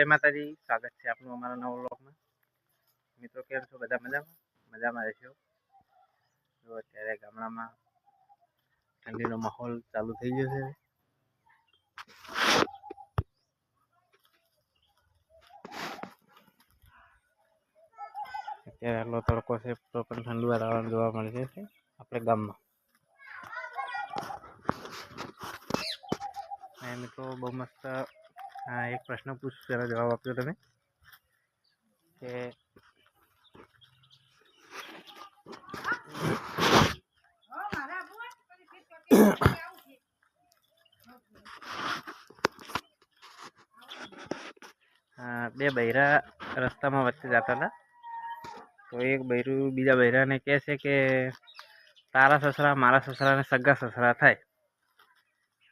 જય માતાજી સ્વાગત છે આપનું અમારા નવા વ્લોગમાં મિત્રો કેમ છો બધા મજામાં મજામાં રહેશો જો અત્યારે ગામડામાં ઠંડીનો માહોલ ચાલુ થઈ ગયો છે અત્યારે આટલો તડકો છે તો પણ ઠંડુ વાતાવરણ જોવા મળે છે આપણે ગામમાં અને મિત્રો બહુ મસ્ત આ એક પ્રશ્ન પૂછું તેનો જવાબ આપજો તમે. કે બે બૈરા રસ્તામાં વચ્ચે જતા હતા. તો એક બૈરું બીજા બૈરાને કહે છે કે, તારા સસરા, મારા સસરાને સગા સસરા થાય.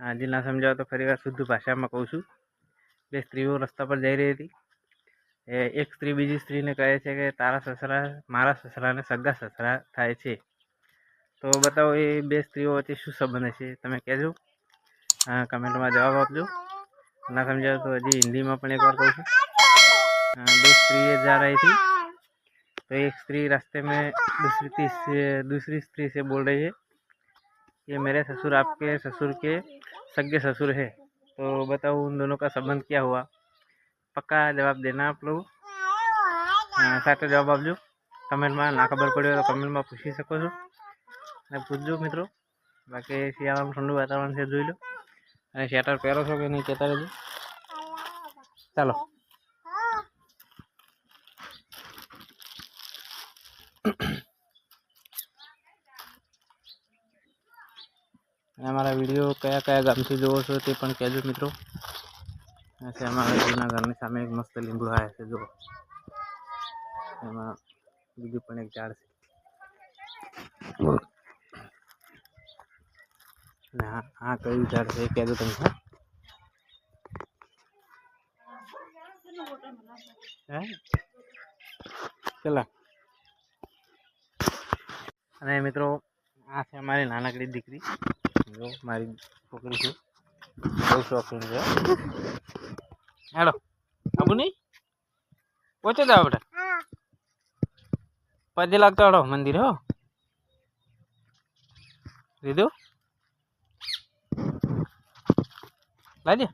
હાજી ના સમજાવો તો ફરી વાર શુદ્ધ ભાષામાં કહું છું. બે સ્ત્રીઓ રસ્તા પર જઈ રહી હતી એ એક સ્ત્રી બીજી સ્ત્રીને કહે છે કે તારા સસરા મારા સસરાને સગા સસરા થાય છે તો બતાવો એ બે સ્ત્રીઓ વચ્ચે શું સંબંધ છે તમે કહેજો હા કમેન્ટમાં જવાબ આપજો ના समझाओ तो अजी हिंदी में अपन एक बार कहूँ हाँ, दो स्त्री जा रही थी तो एक स्त्री रास्ते में दूसरी तीसरी दूसरी स्त्री से बोल रही है कि मेरे ससुर आपके ससुर के सगे ससुर है तो बताओ उन दोनों का संबंध क्या हुआ पक्का जवाब देना आप लोग हाँ, સાથે જવાબ આપજો કમેન્ટમાં ના ખબર પડી હોય તો કમેન્ટમાં પૂછી શકો છો અને પૂછજો મિત્રો બાકી શિયાળામાં ઠંડુ વાતાવરણ છે જોઈ લો અને સ્વેટર પહેરો છો કે નહીં કહેતા રહેજો ચાલો કયા કયા ગામથી જોવો છો તે પણ કહેજો મિત્રો. છે અમારા જૂના ઘરની સામે એક મસ્ત લીંબુ આવે છે, જુઓ. એમાં બીજું પણ એક ઝાડ છે. અને આ કયું ઝાડ છે એ કહેજો તમને હે? ચલા. અને મિત્રો, આ છે અમારી નાનકડી દીકરી. જો મારી છોકરી છે બહુ શોખીન છે હેડો આબુ નહીં પહોંચે જાવ બેટા પગે લાગતો હેડો મંદિર હો લીધું લાજે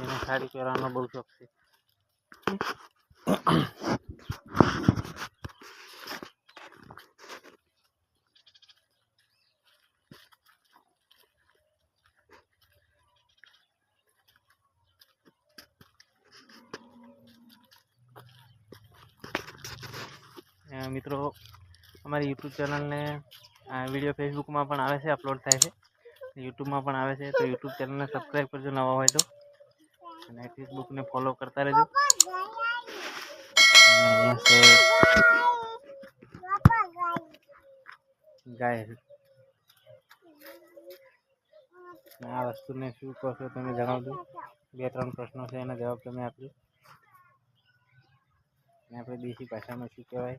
એને સાડી પહેરવાનો બહુ શોખ છે મિત્રો અમારી યુટ્યુબ ચેનલને વિડીયો ફેસબુકમાં પણ આવે છે અપલોડ થાય છે યુટ્યુબમાં પણ આવે છે તો યુટ્યુબ ચેનલને સબસ્ક્રાઈબ કરજો નવા હોય તો અને ફેસબુકને ફોલો કરતા રહેજો અને અહીંયા છે ગાય અને આ વસ્તુને શું કહો છો તમે જણાવજો બે ત્રણ પ્રશ્નો છે એના જવાબ તમે આપજો અને આપણે દેશી ભાષામાં શું કહેવાય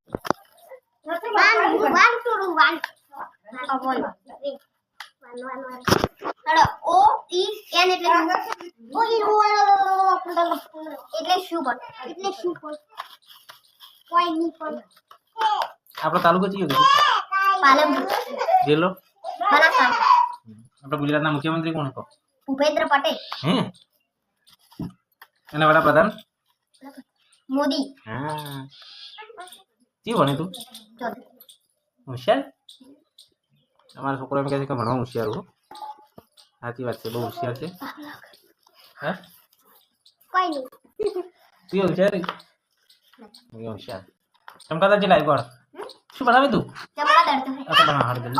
હા તો બનાવી ટંકા ચેવું જાય બને એટલે શું પણ એટલે શું પણ કોઈ નહીં પણ આપણો તાલુકો કયો કીધું પાલનપુર જિલ્લો બનાસકાંઠા આપણા ગુજરાતના મુખ્યમંત્રી કોણ હતો ભૂપેન્દ્ર પટેલ હે અને વડાપ્રધાન મોદી હા કેવું ભણે તું ચોથું હોશિયાર? અમારા છોકરો એમ કહે છે કે ભણવા હોશિયાર હો. સાચી વાત છે બહુ હોશિયાર છે. હા? તું હોશિયાર હોશિયાર. ચમકાતા જે લાઈવ ગોળ શું બનાવે તું? આ તો બના હાર જલ્દી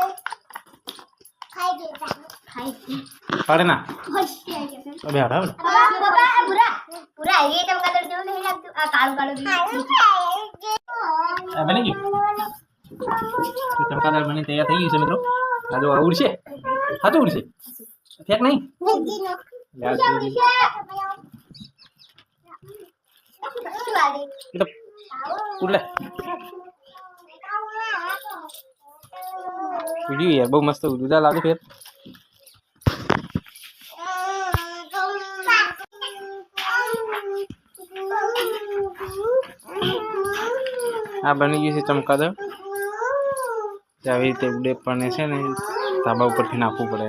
પડે ના અબે ને બાબા પૂરા પૂરા એ તમ કાદર જેવું નહીં લાગતું આ કાળું કાળું આ બની ગયું ચમકાદાર બની તૈયાર થઈ ગયું છે મિત્રો આ જો ઉડશે હા તો ઉડશે ફેક નહીં યાર ઉલ્યું યાર, બહુ મસ્ત ઉદુદા લાગે ફેર આ બની ગયું છે ચમકાદર આવી રીતે ઉડે પણ છે ને ધાબા ઉપરથી નાખવું પડે.